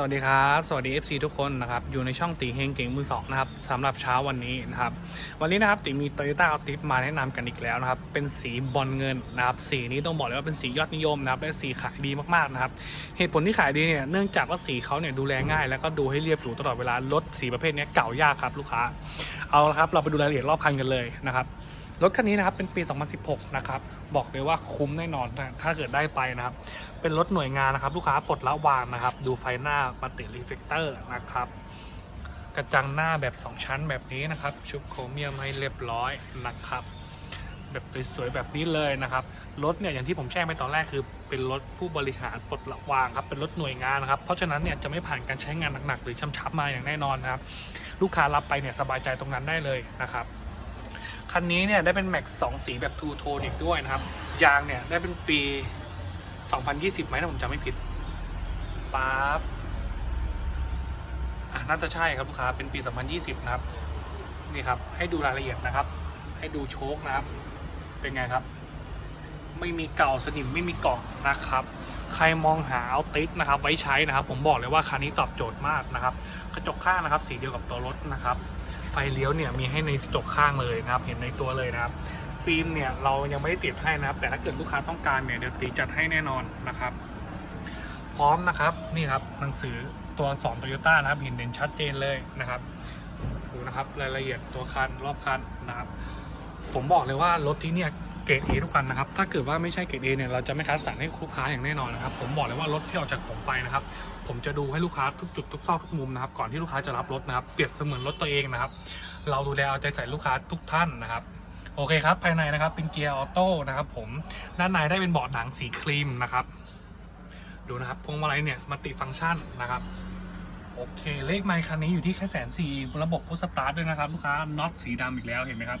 สวัสดีครับ สวัสดี FC ทุกคนนะครับ อยู่ในช่องตีเฮงเก่งมือสองนะครับสำหรับเช้าวันนี้นะครับ วันนี้นะครับตีมี Toyota a l t i s มาแนะนำกันอีกแล้วนะครับ เป็นสีบอลเงินนะครับ สีนี้ต้องบอกเลยว่าเป็นสียอดนิยมนะครับ และสีขายดีมากๆนะครับ เหตุผลที่ขายดีเนี่ย เนื่องจากว่าสีเขาเนี่ยดูแลง่าย แล้วก็ดูให้เรียบหรูตลอดเวลารถสีประเภทนี้เก่ายากครับลูกค้า เอาละครับ เราไปดูรายละเอียดรอบคันกันเลยนะครับ รถคันนี้นะครับเป็นปี 2016 นะครับบอกเลยว่าคุ้มแน่นอนถ้าเกิดได้ไปนะครับ เป็นรถหน่วยงานนะครับ ลูกค้าปลดละวางนะครับ ดูไฟหน้ามัลติรีเฟกเตอร์นะครับ กระจังหน้าแบบ 2 ชั้นแบบนี้นะครับ ชุบโครเมียมให้เรียบร้อยนะครับ แบบสวยๆแบบนี้เลยนะครับรถเนี่ยอย่างที่ผมแจ้งไปตอนแรกคือเป็นรถผู้บริหารปลดละวางครับเป็นรถหน่วยงานนะครับเพราะฉะนั้นเนี่ยจะไม่ผ่านการใช้งานหนักๆหรือช้ำๆมาอย่างแน่นอนนะครับ ลูกค้ารับไปเนี่ยสบายใจตรงนั้นได้เลยนะครับ คันนี้เนี่ยได้เป็นแม็กสองสีแบบทูโทนอีกด้วยนะครับ ยางเนี่ยได้เป็นปี 2020ไหมถ้าผมจำไม่ผิดปั๊บอะน่าจะใช่ครับลูกค้าเป็นปี 2020 นะครับ นี่ครับ ให้ดูรายละเอียดนะครับ ให้ดูโชคนะครับ เป็นไงครับ ไม่มีเก่าสนิมไม่มีเกาะนะครับ ใครมองหาเอาติสนะครับ ไว้ใช้นะครับ ผมบอกเลยว่าคันนี้ตอบโจทย์มากนะครับ กระจกข้างนะครับ สีเดียวกับตัวรถนะครับ เลี้ยวเนี่ยมีให้ในกระจกข้างเลยนะครับ เห็นในตัวเลยนะครับฟิล์มเนี่ยเรายังไม่ได้ติดให้นะครับ แต่ถ้าเกิดลูกค้าต้องการเนี่ยเดี๋ยวตีจัดให้แน่นอนนะครับ พร้อมนะครับนี่ครับหนังสือตัวอักษรโตโยต้านะครับเห็นเด่นชัดเจนเลยนะครับดูนะครับรายละเอียดตัวคันรอบคันนะครับ ผมบอกเลยว่ารถที่เนี่ย เกรดเอทุกคันนะครับ ถ้าเกิดว่าไม่ใช่เกรดเอเนี่ย เราจะไม่คัดสรรให้ลูกค้าอย่างแน่นอนนะครับ ผมบอกเลยว่ารถที่ออกจากผมไปนะครับ ผมจะดูให้ลูกค้าทุกจุดทุกซอกทุกมุมนะครับ ก่อนที่ลูกค้าจะรับรถนะครับ เปรียบเสมือนรถตัวเองนะครับ เราดูแลเอาใจใส่ลูกค้าทุกท่านนะครับโอเคครับ ภายในนะครับเป็นเกียร์ออโต้นะครับผมด้านในได้เป็นเบาะหนังสีครีมนะครับ ดูนะครับพวงมาลัยเนี่ยมัลติฟังก์ชันนะครับ โอเค เลขไมค์คันนี้อยู่ที่แค่แสนสี่ระบบพุชสตาร์ทด้วยนะครับ ลูกค้าน็อตสีดำอีกแล้วเห็นไหมครับ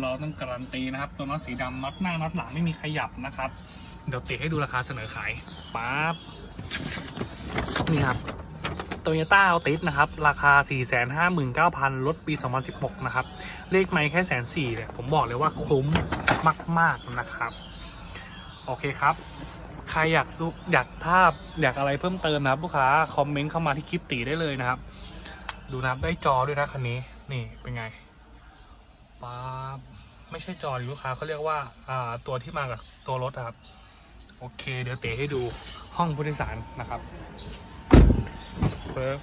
เราต้องการันตีนะครับ ตัวน็อตสีดำน็อตหน้าน็อตหลังไม่มีขยับนะครับ เดี๋ยวติให้ดูราคาเสนอขายปั๊บนี่ครับโตโยต้าเอัลติสนะครับ ราคา 459,000ลดปี 2016 นะครับ เลขไม่แค่แสนสี่เนี่ยผมบอกเลยว่าคุ้มมาก ๆ นะครับ โอเคครับใครอยากซุอยากภาพอยากอะไรเพิ่มเติมนะครับ ลูกค้าคอมเมนต์เข้ามาที่คลิปตีได้เลยนะครับ ดูนะครับได้จอด้วยนะคันนี้นี่เป็นไง ป๊าบไม่ใช่จอดิลูกค้าเขาเรียกว่าอ่าตัวที่มากับตัวรถครับ โอเค เดี๋ยวเตะให้ดูห้องผู้โดยสารนะครับเปิด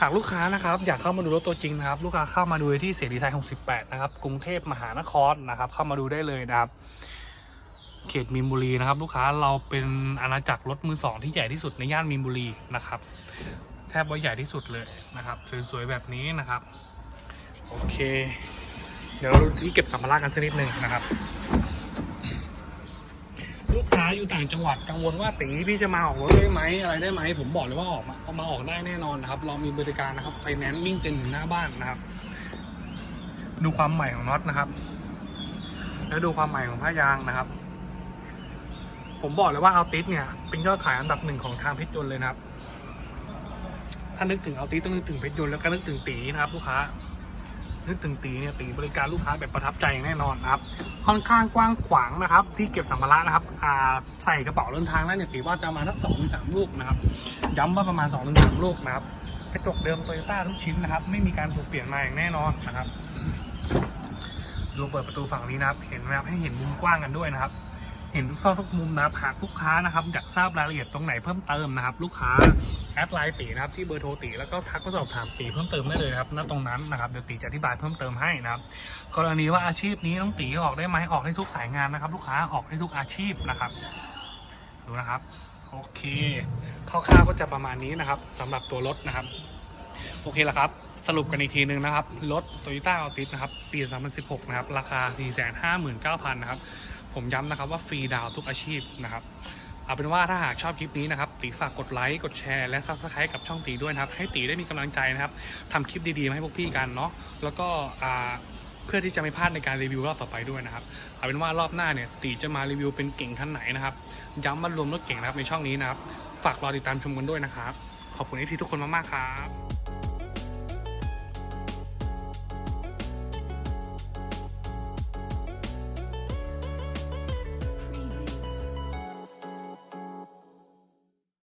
หากลูกค้านะครับอยากเข้ามาดูรถตัวจริงนะครับ ลูกค้าเข้ามาดูที่เสรีไทย68 นะครับ กรุงเทพมหานครนะครับ เข้ามาดูได้เลยนะครับ เขตมีนบุรีนะครับ ลูกค้าเราเป็นอาณาจักรรถมือสองที่ใหญ่ที่สุดในย่านมีนบุรีนะครับ แทบว่าใหญ่ที่สุดเลยนะครับ สวยๆแบบนี้นะครับ โอเค เดี๋ยวที่เก็บสัมภาระกันสักนิดหนึ่งนะครับ ลูกค้าอยู่ต่างจังหวัดกังวลว่าตีพี่จะมาออกรถได้ไหมอะไรได้ไหมผมบอกเลยว่าออกมาเอามาออกได้แน่นอนนะครับ เรามีบริการนะครับไฟแนนซ์วิ่งเซ็นถึงหน้าบ้านนะครับ ดูความใหม่ของน็อตนะครับ แล้วดูความใหม่ของผ้ายางนะครับ ผมบอกเลยว่าเอัลติสเนี่ย เป็นยอดขายอันดับหนึ่งของทางเพชรยนเลยนะครับ ถ้านึกถึงเอัลติสต้องนึกถึงเพชรยนแล้วก็นึกถึงตีนะครับ ลูกค้า นึกถึงตีเนี่ยตีบริการลูกค้าแบบประทับใจอย่างแน่นอนนะครับค่อนข้างกว้างขวางนะครับ ที่เก็บสัมภาระนะครับใส่กระเป๋าเดินทางได้เนี่ยตีว่าจะมาทักสองถึงสามลูกนะครับย้ำว่าประมาณสองถึงสามลูกนะครับกระจกเดิมโตโยต้าทุกชิ้นนะครับ ไม่มีการถูกเปลี่ยนมาอย่างแน่นอนนะครับดูเปิดประตูฝั่งนี้นะครับ เห็นไหมครับให้เห็นมุมกว้างกันด้วยนะครับ เห็นทุกซอกทุกมุมนะครับหากลูกค้านะครับอยากทราบรายละเอียดตรงไหนเพิ่มเติมนะครับ ลูกค้าแอดไลน์ตีนะครับที่เบอร์โทรตีแล้วก็ทักมาสอบถามตีเพิ่มเติมได้เลยครับณตรงนั้นนะครับเดี๋ยวตีจะอธิบายเพิ่มเติมให้นะครับกรณีว่าอาชีพนี้ต้องตีออกได้ไหมออกได้ทุกสายงานนะครับ ลูกค้าออกได้ทุกอาชีพนะครับดูนะครับโอเคคร่าวๆก็จะประมาณนี้นะครับสำหรับตัวรถนะครับ โอเคแล้วครับสรุปกันอีกทีนึงนะครับ รถ Toyota Altis นะครับ ปี 2016 นะครับ ราคา 459,000 นะครับ ผมย้ำนะครับว่าฟรีดาวทุกอาชีพนะครับเอาเป็นว่าถ้าหากชอบคลิปนี้นะครับตีฝากกดไลค์กดแชร์และซับสไครต์กับช่องตีด้วยนะครับ ให้ตีได้มีกำลังใจนะครับทำคลิปดีๆมาให้พวกพี่กันเนาะแล้วก็เพื่อที่จะไม่พลาดในการรีวิวรอบต่อไปด้วยนะครับเอาเป็นว่ารอบหน้าเนี่ยตีจะมารีวิวเป็นเก่งท่านไหนนะครับย้ำมารวมรถเก่งนะครับในช่องนี้นะครับฝากรอติดตามชมกันด้วยนะครับขอบคุณที่ทุกคนมากๆครับ